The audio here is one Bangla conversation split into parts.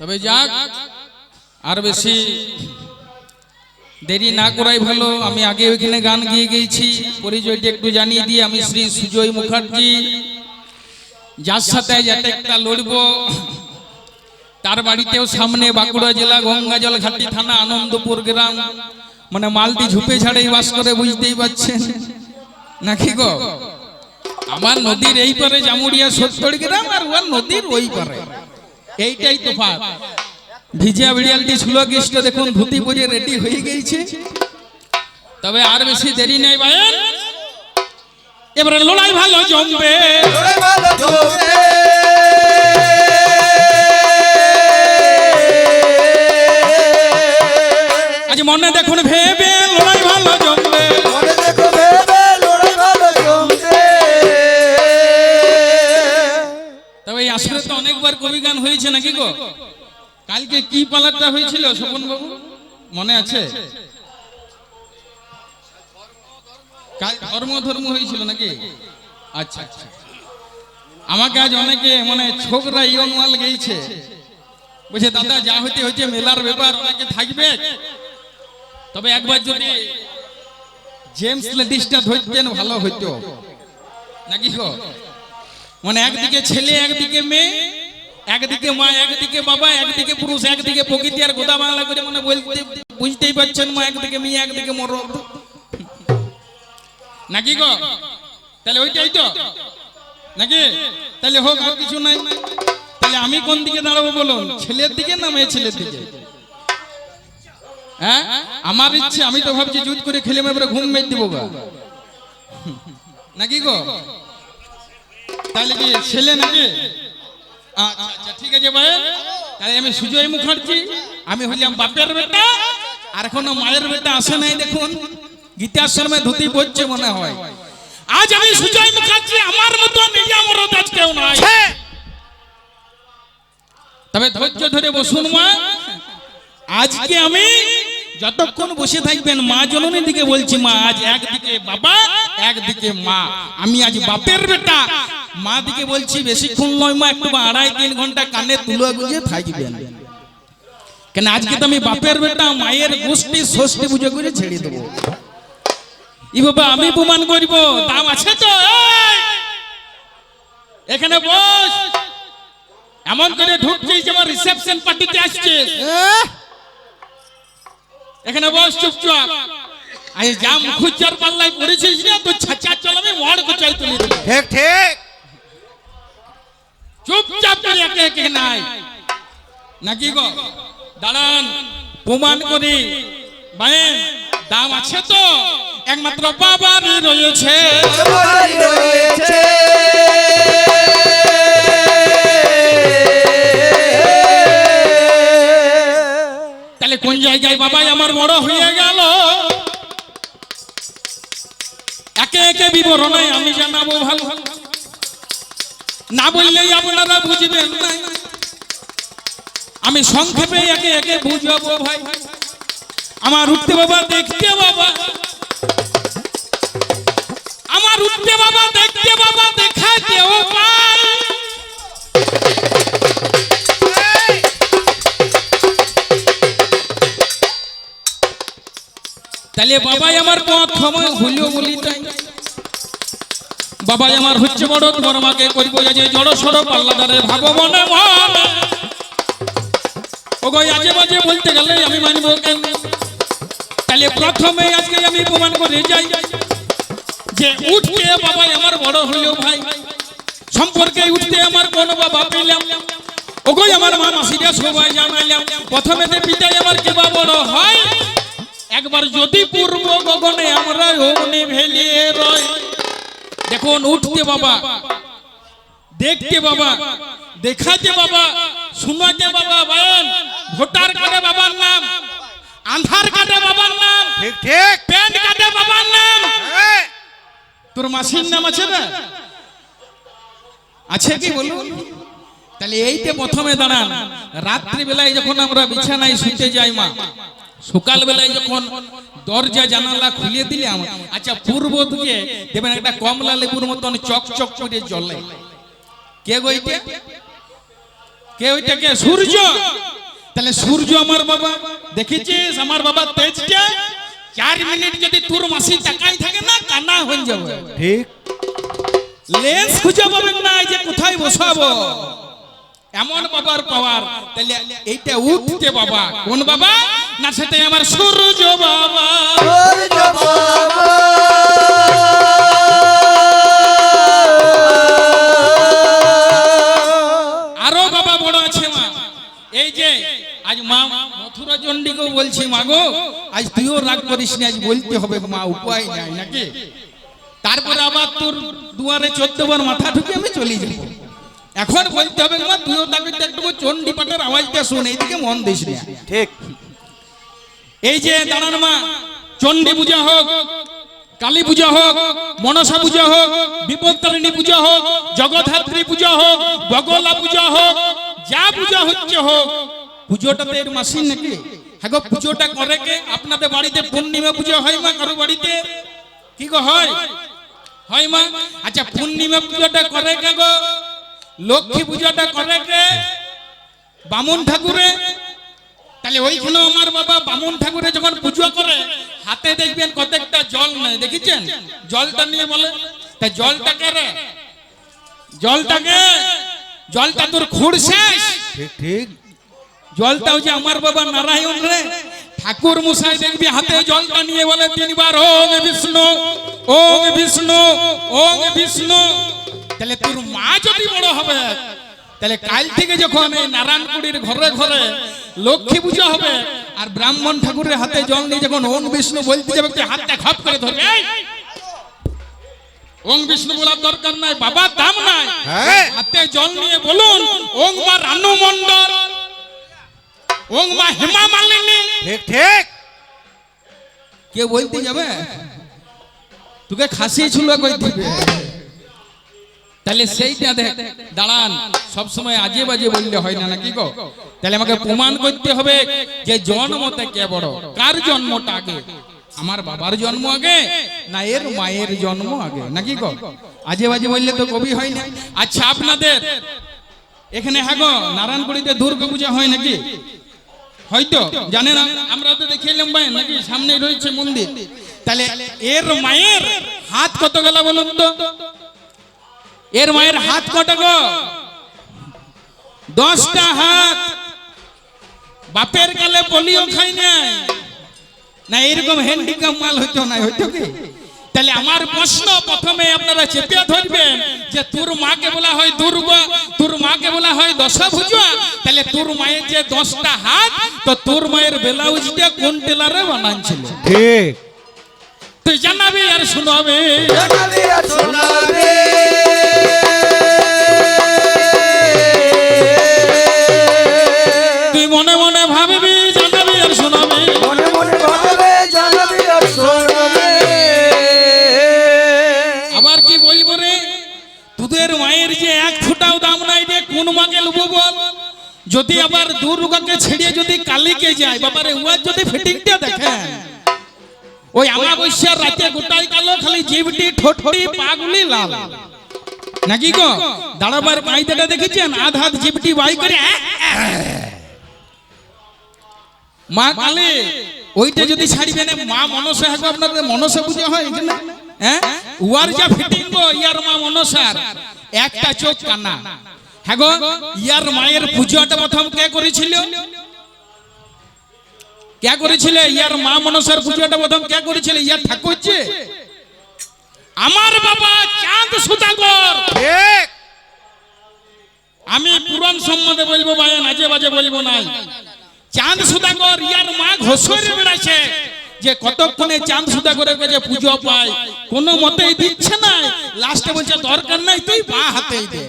তবে যাক, আর বেশি দেরি না করাই ভালো। আমি আগে ওইখানে গান গিয়ে গিয়েছি। পরিচয়টা একটু জানিয়ে দিয়ে আমি শ্রী সুজয় মুখার্জি। যার সাথে যাতে একটা লড়ব, তার বাড়িতেও সামনে বাঁকুড়া জেলা গঙ্গাজল ঘাটি থানা, আনন্দপুর গ্রাম। মানে মালটি ঝুপে ছাড়েই বাস করে, বুঝতেই পাচ্ছেন নাকি গো? আমার নদীর এই পারে জামুড়িয়া সত্তর গ্রাম আর ওর নদীর ওই পারে। এইটাই তফাৎ ভিজিয়া বিড়িয়ালটি ছিল কৃষ্ণ দেখুন ধুতি পরে রেডি হয়ে গেছে তবে আর বেশি দেরি নেই ভাইয়ের। এবারে লড়াই ভালো জমবে। লড়াই ভালো জমবে। আজ মনে দেখুন ভেবে আসলে কবি গান হয়েছে নাকি গো? কালকে কি পালারটা হয়েছিল স্বপন বাবু মনে আছে? ধর্ম ধর্ম হয়েছিল নাকি? আচ্ছা আচ্ছা। আমাকে আজ অনেকে মানে ছোকরা ইয়ং মাল গেছে বলছে, দাদা, যা হইতে হচ্ছে মেলার ব্যাপার অনেকে থাকবে? তবে একবার যদি জেমস লেডিসটা ধরতেন, ভালো হইতো। নাকি মানে একদিকে ছেলে, একদিকে মেয়ে একদিকে মা, একদিকে বাবা, একদিকে পুরুষ, একদিকে প্রকৃতি আর গোদা বাংলা করে মানে বলতে, বুঝতেই পারছেন মা, একদিকে মেয়ে, একদিকে মর নাকি গো? তাহলে ওইটাই তো। নাকি? তাহলে হোক, আর কিছু নাই। তাহলে আমি কোন দিকে দাঁড়াবো বলুন? ছেলের দিকে না মেয়ে ছেলের দিকে? হ্যাঁ? আমার ইচ্ছে, আমি তো ভাবছি জুত করে খেলে মেয়ে ঘুম মেয়ে দিব গা। নাকি গো? তাহলে কি, ছেলে নাকি? আচ্ছা আচ্ছা ঠিক আছে ভাই। তাহলে আমি সুজয় মুখার্জি আমি হইলাম বাপের বেটা। আর এখনও মায়ের বেটা আসে নাই দেখুন। গীতাশ্রমে ধুতি পড়ছে মনে হয়। আজ আমি সুজয় মুখার্জি আমার মতো নিজে মরদ আজ কেউ নাই। তবে ধৈর্য ধরে বসুন মা। আজকে আমি যতক্ষণ বসে থাকবেন মা জননীর দিকে বলছি মা আজ একদিকে বাবা একদিকে মা। আমি আজ বাপের বেটা। মা দিকে বলছি বেশিক্ষণ নয় মা একটু আড়াই তিন ঘণ্টা কানে তুলো গুজে থাকবেন। কেন আজকে তো আমি বাপের বেটা মায়ের গোষ্ঠী ষষ্ঠী পুজো করে ছেড়ে দেবো। ই বাবা আমি প্রমাণ করব দাম আছে তো? এখানে বস। এমন করে ঢুকছিস যেমন রিসেপশন পার্টিতে আসছিস এখানে বস চুপচাপ। আজ জাম খুচার পাল্লাই পড়েছিস না তো ছাচা চলাবে মড় কোচাই তুলে ঠিক ঠিক। চুপচাপ করে একে একে নাই। নাকি গো? দাঁড়ান প্রমাণ করি। ভাইয়েন দাম আছে তো? একমাত্র বাবারই রয়েছে। রয়েছে। তাহলে কোন জায়গায় বাবাই আমার বড় হয়ে গেল? একে একে বিবরণে আমি জানাব ভালো না বললেই আপনারা বুঝবেন না আমি সংক্ষেপে একে একে বুঝাবো ভাই। আমার উঠতে বাবা, দেখতে বাবা। আমার উঠতে বাবা, দেখতে বাবা, দেখাতেও পাই। তাহলে বাবাই আমার প্রথম হইল বলি তাই। বাবাই আমার হচ্ছে বড় তোমার মাকে করিব যে জড় সড় পাল্লাদারে ভাব মনে। ওগো আজে বাজে বলতে গেলে আমি মানব কেন? তাহলে প্রথমে আজকে আমি প্রমাণ করে যাই যে উঠতে বাবাই আমার বড় হইল ভাই। সম্পর্কে উঠতে আমার কোন বাবা পেলাম। ওগো, আমার মা মাসিরা সবাই জানাইলাম। প্রথমে পিতাই আমার কেবা বড় হয়, একবার যদি পূর্ব গগনে আমরা অগ্নি ভেলিয়ে রয়। দেখুন উঠতে বাবা। দেখতে বাবা। দেখাতে বাবা। শোনাতে বাবা বায়ন ভোটার কার্ডে বাবার নাম। আধার কার্ডে বাবার নাম। ঠিক ঠিক। প্যান কার্ডে বাবার নাম। হ্যাঁ। তোর মাসির নাম আছে না? আছে কি বলুন? তাহলে এইতে প্রথমে দাঁড়ান। রাত্রি বেলায় যখন আমরা বিছানায় শুতে যাই মা। সকাল বেলায় যখন দরজা জানালা খুলে দিলাম আচ্ছা পূর্ব দিকে দেখবেন একটা কমলা লেবুর মতন চক চক করে জ্বলে। কে গইতে কে ওইটা কে? সূর্য! তাহলে সূর্য আমার বাবা দেখেছিস? আমার বাবা তেজটা? চার মিনিট যদি তোর মাসি তাকাই থাকে না কানা হয়ে যাবে। ঠিক। লেন্স খুঁজে পাবেন না যে কোথায় বসাবো? এমন বাবার পাওয়ার, তাহলে এইটা উঠতে বাবা। কোন বাবা? না, সেটা আমার সূর্য বাবা। সূর্য বাবা আরও বাবা বড় আছে মা। এই যে, আজ মা মথুরা চণ্ডীকেও বলছি, মা গো, আজ তুইও রাগ করিস আজ বলতে হবে, মা, উপায় নাই নাকি? তারপরে আবার তোর দুয়ারে চোদ্দ বার মাথা ঢুকে আমি চলে যাব। এখন বলতে হবে মা তুইও তাকে একটু চণ্ডী পাঠের আওয়াজটা শুন এইদিকে মন দিস ঠিক। এই যে দাঁড়ান মা চণ্ডী পূজা হোক কালী পূজা হোক মনসা পূজা হোক বিপত্তারিণী পূজা হোক জগদ্ধাত্রী পূজা হোক বগলা পূজা হোক যা পূজা হচ্ছে হোক পুজোটা তো এর মাসিন নাকি? হ্যাঁ গো, পুজোটা করে কে? আপনাদের বাড়িতে পূর্ণিমা পূজা হয় মা কারও বাড়িতে? কি গো হয়? হয় মা? আচ্ছা পূর্ণিমা পূজাটা করে কে গো? লক্ষ্মী পূজাটা করে কে? বামুন ঠাকুরে। তাহলে ওইখানে আমার বাবা বামুন ঠাকুরে যখন পুজো করে হাতে দেখবেন কতটা জল নেই দেখেছেন? জলটা নিয়ে বলে তা জলটাকে রে? জলটাকে জলটা তোর খুঁড় শেষ? ঠিক জলটাও যে আমার বাবা নারায়ণ রে। ঠাকুর মশাই দেখবি হাতে জলটা নিয়ে বলে তিনবার ওং বিষ্ণু ওং বিষ্ণু ওং বিষ্ণু। তাহলে তোর মা যদি বড় হবে তাহলে কাল থেকে যখন এই নারায়ণপুরীর ঘরে ঘরে লক্ষ্মী পূজা হবে আর ব্রাহ্মণ ঠাকুরের হাতে জল নিয়ে যখন ওং বিষ্ণু বলতে যাবে তুই হাতটা খপ করে ধরবে। এই! ওং বিষ্ণু বলার দরকার নাই বাবা দাম নাই। হ্যাঁ। হাতে জল নিয়ে বলুন ওং মা রানু মন্ডল ওং মা হেমা মালিনী। ঠিক ঠিক। কে বলতে যাবে? তোকে খাসি ছিল কই দিবে। তাহলে সেইটা দেখ দাঁড়ান সবসময় আজে বাজে বললে হয় না নাকি গো? তাহলে আমাকে প্রমাণ করতে হবে যে জন্মতে কে বড় কার জন্মটা আগে? আমার বাবার জন্ম আগে না এর মায়ের জন্ম আগে? নাকি গো? আজে বাজে বললে তো কবি হয় না। আচ্ছা আপনাদের এখানে হ্যাঁ গো নারায়ণপুরীতে দুর্গা পূজা হয় নাকি? হয়তো জানে না? আমরা তো দেখে এলাম ভাই নাকি সামনে রয়েছে মন্দির। তাহলে এর মায়ের হাত কত গেল বলুন তো? এর মায়ের হাত কত গো? দশটা হাত। বাপের কালে পলিও খাই নাই। না এরকম হ্যান্ডিক্যাপ মাল হইতো না হইতো কি? তাহলে আমার প্রশ্ন প্রথমে আপনারা চেপে ধরবেন যে তোর মাকে বলা হয় দুর্গা তোর মাকে বলা হয় দশা ভুজা তাহলে তোর মায়ের যে দশটা হাত তো তোর মায়ের ব্লাউজটা কোন টেলারে বানাচ্ছিল ঠিক। তুই জানাবি আর শোনাবে। জানাবি আর শোনাবে। যদি আবার দুর্গাকে ছেড়ে যদি কালীকে যায়, বাবারে উয়ার যদি ফিটিংটা দেখেন ওই আমাবস্যার রাতে গোটাই কালো, খালি জিবটি ঠোঁটটি পাগুলি লাল। নাকি গো? দাঁড়াবার কাইদাটা দেখেছেন? আধ হাত জিবটি বাই করে। মা কালে, ওইটা যদি ছাড়িবে না মা মনসা হবে, আপনাদের মনসা পুজো হয় এখানে। হ্যাঁ? উয়ার যা ফিটিং গো, ইয়ার মা মনসার। একটা চোখ কানা। হ্যাঁ গো ইয়ার মায়ের পুজোটা প্রথম কে করেছিল? কে করেছিল? ইয়ার মা মনসার পুজোটা প্রথম কে করেছিল? ইয়ার ঠাকুর যে? আমার বাবা চাঁদ সুদাগর ঠিক। আমি পুরাণ সম্বন্ধে বলব ভাই আজে বাজে বলব নাই। চাঁদ সুদাগর ইয়ার মা ঘোষরে বেড়াচ্ছে যে কতক্ষণে চাঁদ সুদাগরের কাছে পুজো পায় কোনো মতেই দিচ্ছে না লাস্টে বলছে দরকার নাই তুই বা হাতেই দে।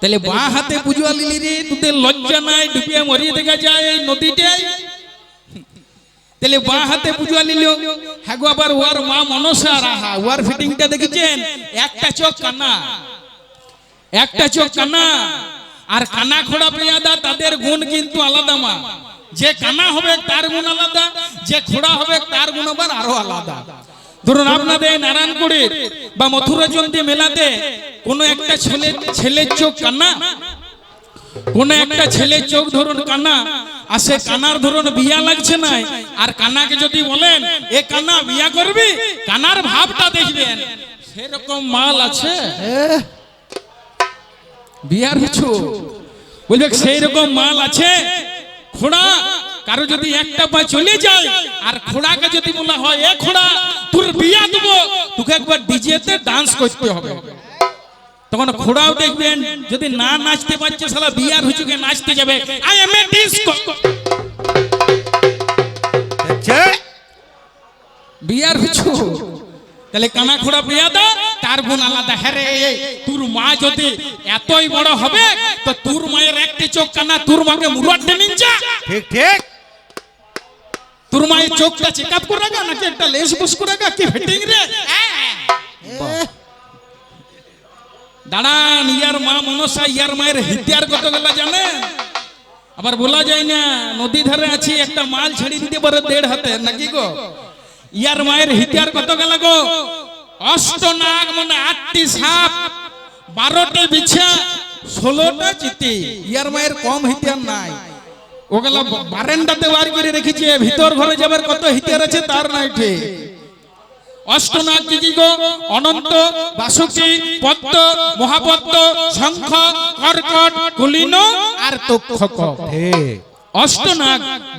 তাহলে বা হাতে পুজো লিলি রে তোদের লজ্জা নাই ডুবিয়ে মরিয়ে দেখা যায় এই নদীটাই তাহলে বা হাতে পুজো নিল হ্যাঁ গো আবার ওয়ার মা মনসা রাহা ওয়ার ফিটিংটা দেখেছেন? একটা চোখ কান্না। একটা চোখ কানা আর কানা খোড়া পেয়াদা তাদের গুণ কিন্তু আলাদা মা। যে কানা হবে তার গুণ আলাদা যে খোড়া হবে তার গুণ আবার আরও আলাদা। ধরুন আপনাদের নারায়ণপুরের বা মথুরা চন্ডী মেলাতে কোনো একটা ছেলে ছেলের চোখ কান্না? কোন একটা ছেলের চোখ ধরুন কানা আর সে কানার ধরুন বিয়া লাগছে না আর কানাকে যদি বলেন, এ কানা বিয়া করবি? কানার ভাবটা দেখবেন। সেরকম মাল আছে? বিয়ার কিছু? বলবে সেই রকম মাল আছে? খোড়া কারও যদি একটা পা চলে যায় আর খোড়াকে যদি বলা হয় এ খোড়া তোর বিয়া দেবো। তোকে একবার ডিজেতে ডান্স করতে হবে। তখন খোড়াও দেখবেন যদি না নাচতে পারছে সালা বিয়ার হুচুকে নাচতে যাবে। আই এম এ ডিস্কো বিয়ার হুচু তাহলে কানা খোড়া বিয়া দাও তার গুণ আলাদা। হ্যাঁ রে তোর মা যদি এতই বড় হবে তো তোর মায়ের একটি চোখ কানা তোর মাকে মুরাট নিঞ্জা ঠিক ঠিক। তোর মায়ের চোখটা চেক আপ করে রাখা নাকি একটা লেস বুস করে রাখা? কি ফিটিং রে? দাঁড়ান, ইয়ার মা মনসা, ইয়ার মায়ের হিতিয়ার কত গেলা জানেন আবার বলা যায় না, নদী ধারে আছি, একটা মাল ছেড়ে দিতে পারে দেড় হাতে, নাকি গো? ইয়ার মায়ের হিতিয়ার কত গেল গো অষ্টনাগ মানে আটটি সাপ, বারোটি বিছা, ষোলোটা চিতি। ইয়ার মায়ের কম হিতিয়ার নাই। ওগুলা বারেন্দাতে বার করে রেখেছে, ভিতর ঘরে যাবার কত হিতিয়ার আছে তার নাই অনন্ত শঙ্খ আর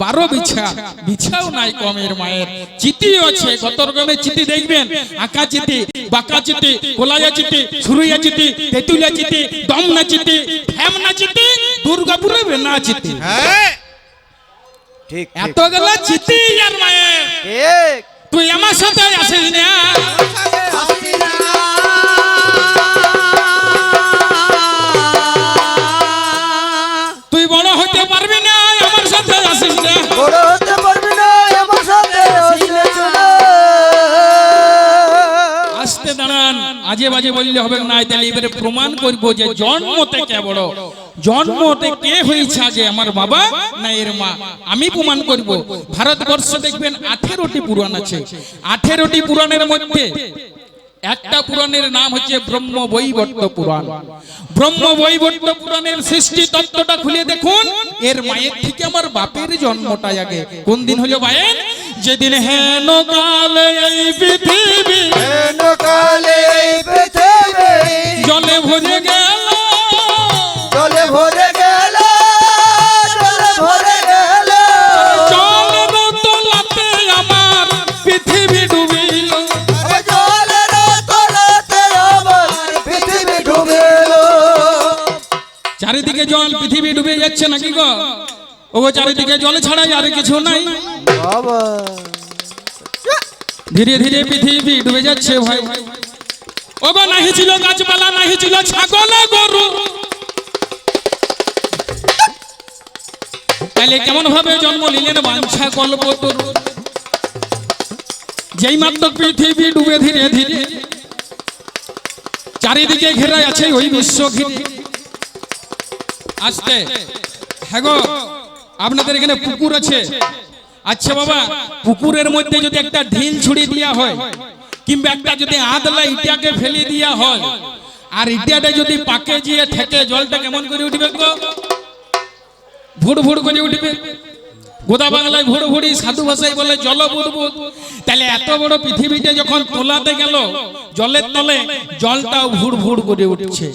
বারো বিছা, বিছাও নাই কমের চিতি আছে দেখবেন। আঁকা চিতি বাঁকা চিতি কোলায়া চিতি সুরুইয়া চিতি তেতুলিয়া চিতি দমনা চিতি চিতি দুর্গাপুরে বেনা চিতি হ্যাঁ। ঠিক এত গেলা চিতি আর মায়ের ঠিক। তুই আমার সাথে আসিস না। তুই বড় হতে পারবি না আমার সাথে আসিস না। বড় হতে পারবি না আমার সাথে আসতে দাঁড়ান আজে বাজে বললে হবে না তাহলে এবারে প্রমাণ করব যে জন্ম কে বড়। জন্মতে কে হয়েছে আগে? আমার বাবা না এর মা? আমি প্রমাণ করব। ভারতবর্ষ দেখবেন আঠেরোটি পুরাণ আছে। আঠেরোটি পুরাণের মধ্যে একটা পুরাণের নাম হচ্ছে ব্রহ্ম বৈবর্ত পুরাণ। ব্রহ্ম বৈবর্ত পুরাণের সৃষ্টি তত্ত্বটা খুলে দেখুন। এর মায়ের থেকে আমার বাপের জন্মটা আগে। কোন দিন হলো বায়ের যেদিন হেন কালে এই পৃথিবী। হেন কালে এই পৃথিবী। জলে ভরে গেল যাচ্ছে নাকি গো? ও চারিদিকে জল ছাড়াই আর কিছু নাই। বাবা। ধীরে ধীরে পৃথিবী ডুবে যাচ্ছে ভাই। ওগো নাহি ছিল গাছপালা নাহি ছিল ছাগল গরু। তাহলে কেমন ভাবে জন্ম নিলেন বাঞ্ছা কল্প তরু যেই মাত্র পৃথিবী ডুবে ধীরে ধীরে চারিদিকে ঘেরা আছে ওই বিশ্ব ঘিরে আসতে। হ্যাঁ আপনাদের এখানে পুকুর আছে। আচ্ছা বাবা, পুকুরের মধ্যে যদি একটা ঢিল ছুড়ে দেওয়া হয়, কিংবা একটা যদি আদলা ইটাকে ফেলে দেওয়া হয়, আর ইটাটা যদি পাকে গিয়ে ঠেকে জলটা কেমন করে উঠবে গো? ভুড় ভুড় করে উঠবে। গোদা বাংলায় ভুড় ভুড়ি সাধু ভাষায় বলে জল বুদবুদ তাহলে এত বড় পৃথিবীতে যখন তোলাতে গেল, জলের তলে জলটাও ভুড় ভুড় করে উঠছে।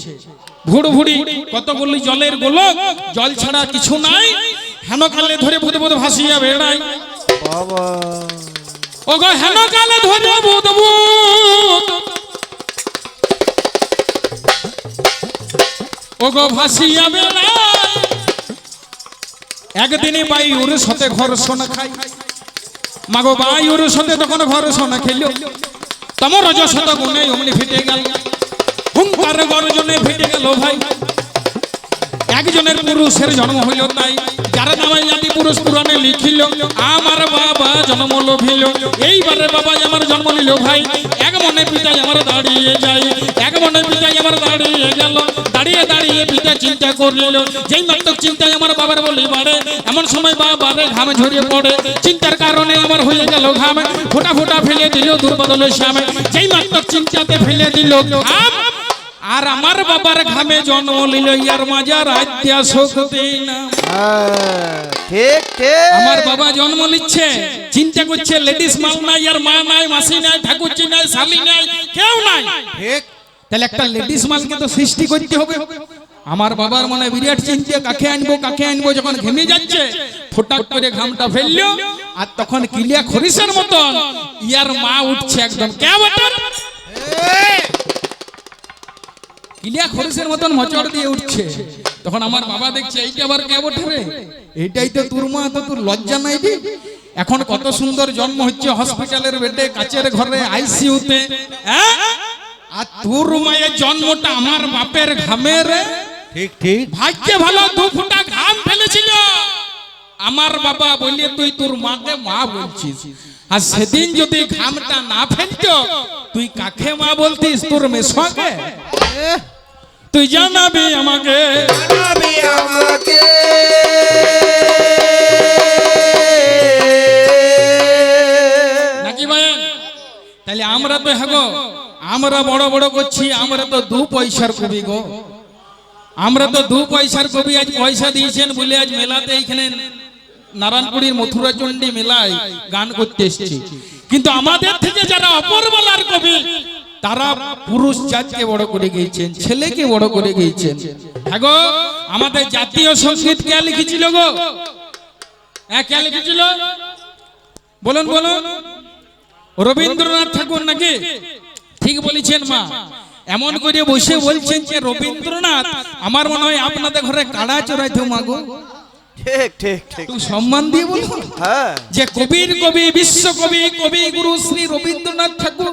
ভুড় ভুড়ি কতগুলি জলের গোলক? জল ছাড়া কিছু নাই। হেন কালে ধরে বুধ বুধ ভাসিয়া বেড়াই বাবা। ওগো হেন কালে ধরে বুধ বুধ। ওগো ভাসিয়া বেড়াই একদিনে বায়ুর সাথে ঘর্ষণ খাই মাগো বায়ুর সাথে তখন ঘর্ষণ খেল। তোমার রজশত গুণে অমনি ফেটে গেল। হুঙ্কার গর্জনে ফেটে গেল ভাই। একজনের পুরুষের জন্ম হইল তাই যার নামে জাতি পুরুষ পুরাণে লিখিল, আমার বাবা জন্ম লোভিল, এইবারে বাবা আমার জন্ম নিল ভাই। এক মনে পিতাই আমার দাঁড়িয়ে যাই এক মনে পিতাই আমার দাঁড়িয়ে গেল। দাঁড়িয়ে দাঁড়িয়ে পিতা চিন্তা করলিল যেই মাত্র চিন্তায় আমার বাবার বলি বাড়ে, এমন সময় বাবারে ঘামে ঝরিয়ে পড়ে। চিন্তার কারণে আমার হয়ে গেল ঘামে, ফোটা ফোটা ফেলে দিল দুর্বদলের সামনে যেই মাত্র চিন্তাতে ফেলে দিল ঘাম আর আমার বাবার ঘামে জন্ম লিল ইয়ার মাজার আদ্যা শক্তি না। হ্যাঁ, ঠিক ঠিক। আমার বাবা জন্ম নিচ্ছে চিন্তা করছে লেডিস মাল নাই আর মা নাই মাসি নাই ঠাকুরজি নাই স্বামী নাই কেউ নাই। ঠিক। তাহলে একটা লেডিস মালকে তো সৃষ্টি করতে হবে। আমার বাবার মনে বিরাট চিন্তা কাকে আনব কাকে আনব যখন ঘেমে যাচ্ছে ফোটাক করে ঘামটা ফেলল আর তখন কিলিয়া খরিসের মতন ইয়ার মা উঠছে একদম। কে বটন কিলিয়া খরিসের মতন মচড় দিয়ে উঠছে। তখন আমার বাবা দেখছে এইটা আবার কে বটে রে? এইটাই তো তোর মা তো তোর লজ্জা নাই রে? এখন কত সুন্দর জন্ম হচ্ছে হসপিটালের বেডে কাচের ঘরে আইসিইউতে হ্যাঁ? আর তোর মায়ের জন্মটা আমার বাপের ঘামের ঠিক ঠিক। ভাগ্যে ভালো দু ফুটা ঘাম ফেলেছিল। আমার বাবা বললে তুই তোর মাকে মা বলছিস। আর সেদিন যদি ঘামটা না ফেলতো তুই কাকে মা বলতিস? তোর মেশোকে তুই জানাবি আমাকে। জানাবি আমাকে। নাকি ভাই তাহলে আমরা তো হ্যাগো আমরা বড় বড় করছি আমরা তো দু পয়সার কবি গো। আমরা তো দু পয়সার কবি আজ পয়সা দিয়েছেন বলে আজ মেলাতে এইখানে নারায়ণপুরীর মথুরা চণ্ডী মেলায় গান করতে এসেছি। কিন্তু আমাদের থেকে যারা অপরবেলার কবি তারা পুরুষ জাতকে বড় করে গিয়েছেন ছেলেকে বড় করে গিয়েছেন। হ্যাঁ গো আমাদের জাতীয় সংগীত কে লিখেছিল গো? হ্যাঁ কে লিখেছিল? বলুন বলুন। রবীন্দ্রনাথ ঠাকুর নাকি? ঠিক বলেছেন মা। এমন করে বসে বলছেন যে রবীন্দ্রনাথ আমার মনে হয় আপনাদের ঘরে কাড়া চড়াইতো মাগো ঠিক ঠিক ঠিক। একটু সম্মান দিয়ে বলুন। হ্যাঁ। যে কবির কবি বিশ্ব কবি কবি গুরু শ্রী রবীন্দ্রনাথ ঠাকুর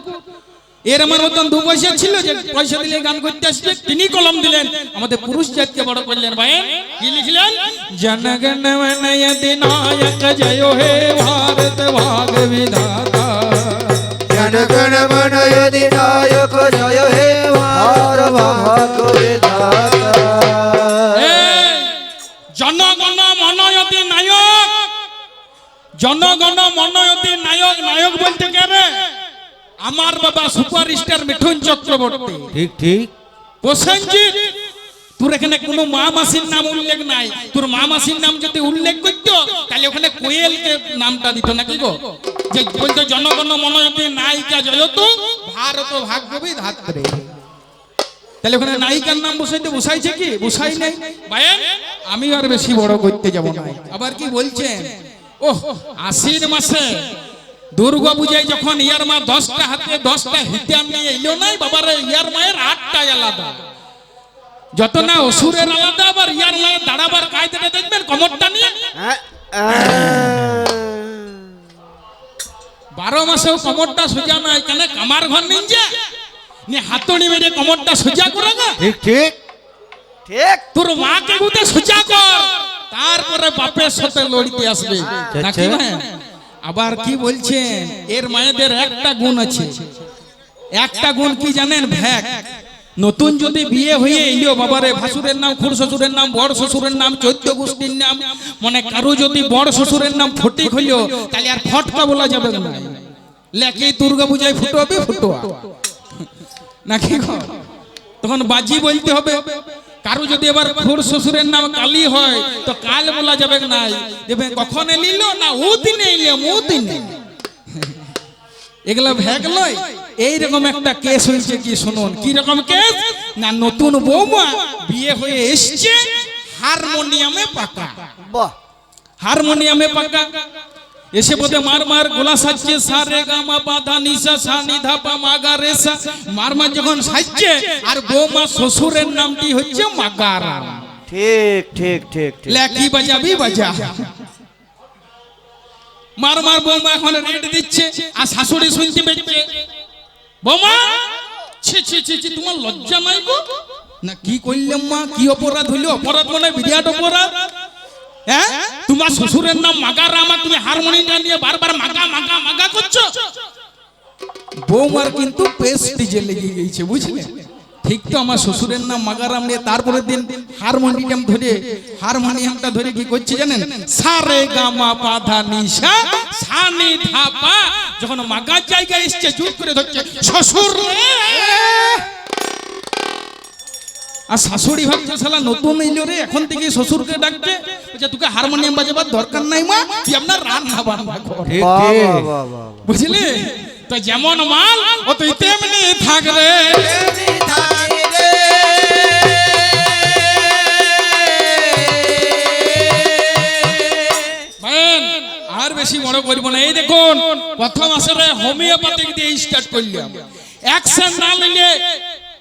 এর আমার মতন দু পয়সা ছিল যে পয়সা দিলে গান করতে আসবে তিনি কলম দিলেন। আমাদের পুরুষ জাতকে বড় করলেন ভাই। কি লিখলেন? জনগণ নায়ক জয় হে ভারত ভাগ বিধাতা। জনগণ অধিনায়ক জয় হে ভার ভাগ বিধাতা। এই, জনগণ মনয়তি নায়ক জনগণ মনয়তি নায়ক নায়ক বলতে কে রে? আমার বাবা সুপারস্টার মিঠুন চক্রবর্তী। ঠিক ঠিক। প্রসেনজিৎ তোর এখানে কোনো মা মাসির নাম উল্লেখ নাই। তোর মা মাসির নাম যদি উল্লেখ করতো তাহলে ওখানে কোয়েলকে নামটা দিত নাকি গো? যে বলতো জনগণ মনোয়তি নায়িকা জয়তু ভারত ভাগ্যবি ধাত্রে তাহলে ওখানে নায়িকার নাম বসাইতে বসাইছে কি? বসাই নাই। আমি আর বেশি বড় করতে যাব না। আবার কি বলছেন? ওহ আশির মাসে দুর্গা পূজায় যখন ইয়ার মা দশটা হাতে দশটা হিতার নিয়ে এলো নাই বাবার ইয়ার মায়ের আটটা আলাদা। যত না অসুরের আলাদা আবার ইয়ার মায়ের দাঁড়াবার কায়দাটা দেখবেন কমরটা নিয়ে। হ্যাঁ। বারো মাসেও কমরটা সোজা নয় কেন কামার ঘর নিঞ্জে নিয়ে হাতুড়ি মেরে কমরটা সোজা করে না ঠিক ঠিক। ঠিক। তোর মাকে গুতে সোজা কর। তারপরে বাপের সাথে লড়তে আসবে। নাকি ভাই? আবার কি বলছেন? এর মায়েদের একটা গুণ আছে। একটা গুণ কি জানেন? ভ্যাক। নতুন যদি বিয়ে হয়ে এলিও বাবারে, ভাসুরের নাম, খুড় শ্বশুরের নাম, বড় শ্বশুরের নাম চৈত্য গোষ্ঠীর নাম মানে কারও যদি বড় শ্বশুরের নাম ফটিক হইল তাহলে আর ফটকা বলা যাবে না। লেখে দুর্গা পূজায় ফুটো হবে ফুটোয়া। নাকি? তখন বাজি বলতে হবে। কারও যদি এবার খুড় শ্বশুরের নাম কালী হয় তো কাল বলা যাবে না দেবে কখন এলিল না ও দিনে এলিয়াম ও দিনে এগুলা লয় এইরকম একটা কেস হয়েছে কি শুনুন কি রকম কেস? না নতুন বৌমা বিয়ে হয়ে এসছে হারমোনিয়ামে পাকা। বাহ। হারমোনিয়ামে পাকা। এসে বোধে মার মার গোলা সাজছে সা রে গা মা পা ধা নিসা সা নি ধা পা মা গা রে সা। মার মার যখন সাজছে আর বৌমা শ্বশুরের নামটি হচ্ছে মাগারাম ঠিক ঠিক ঠিক লেখি বাজাবি বাজা। মার মার বৌমা এখন রেট দিচ্ছে আর শাশুড়ি শুনতে পেয়েছে। বৌমা ছি ছি ছি ছি তোমার লজ্জা নাই গো? না কি করলাম মা কি অপরাধ হইল অপরাধ মানে বিরাট অপরাধ। হ্যাঁ? তোমার শ্বশুরের নাম মাগারা আমার তুমি হারমোনিয়াম নিয়ে বারবার মাগা মাগা মাগা করছ? বৌমার কিন্তু পেস্টিজে লেগে গেছে বুঝলে? ঠিক তো আমার শ্বশুরের নাম মাগারাম নিয়ে তারপরের দিন হারমোনিয়াম ধরে হারমোনিয়ামটা ধরে কি করছে জানেন? সারে গামা পাধা নিশা সানি ধাপা যখন মাগার জায়গায় এসছে জুত করে ধরছে শ্বশুর! আর শাশুড়ি ভাবছে শালা নতুন এলো রে এখন থেকে শ্বশুরকে ডাকছে। বলছে তোকে হারমোনিয়াম বাজাবার দরকার নাই মা তুই আপনার রান্না বান্না কর। বুঝলি? তো যেমন মাল ও তুই তেমনি থাক রে। আর বেশি বড় করব না। এই দেখুন প্রথম আসলে হোমিওপ্যাথিক দিয়ে স্টার্ট করলাম। অ্যাকশন না নিলে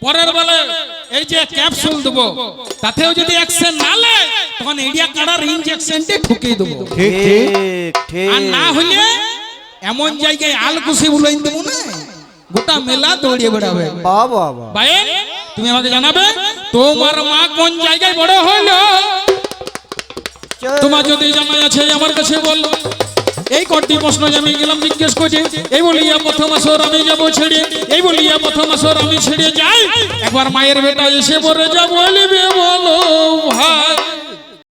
পরের বেলা এই যে ক্যাপসুল দেবো তাতেও যদি অ্যাকশন না নেয় তখন এরিয়া কাটার ইনজেকশনটি ঠুকিয়ে দেবো। ঠিক ঠিক। আর না হলে এমন জায়গায় আলকুশি বুলাই দেবো না গোটা মেলা দৌড়িয়ে বেড়াবে। বাহ বাহ বাহ। ভাই তুমি আমাকে জানাবে তোমার মা কোন জায়গায় বড় হলো? তোমার যদি জানা আছে আমার কাছে বল। এই কটি প্রশ্ন আমি গেলাম জিজ্ঞেস করছি এই বলিয়া প্রথম আসর আমি যাব ছেড়ে, এই বলিয়া প্রথম আসর আমি ছেড়ে যাই। একবার মায়ের বেটা এসে পড়ে যাব বলো ভাই।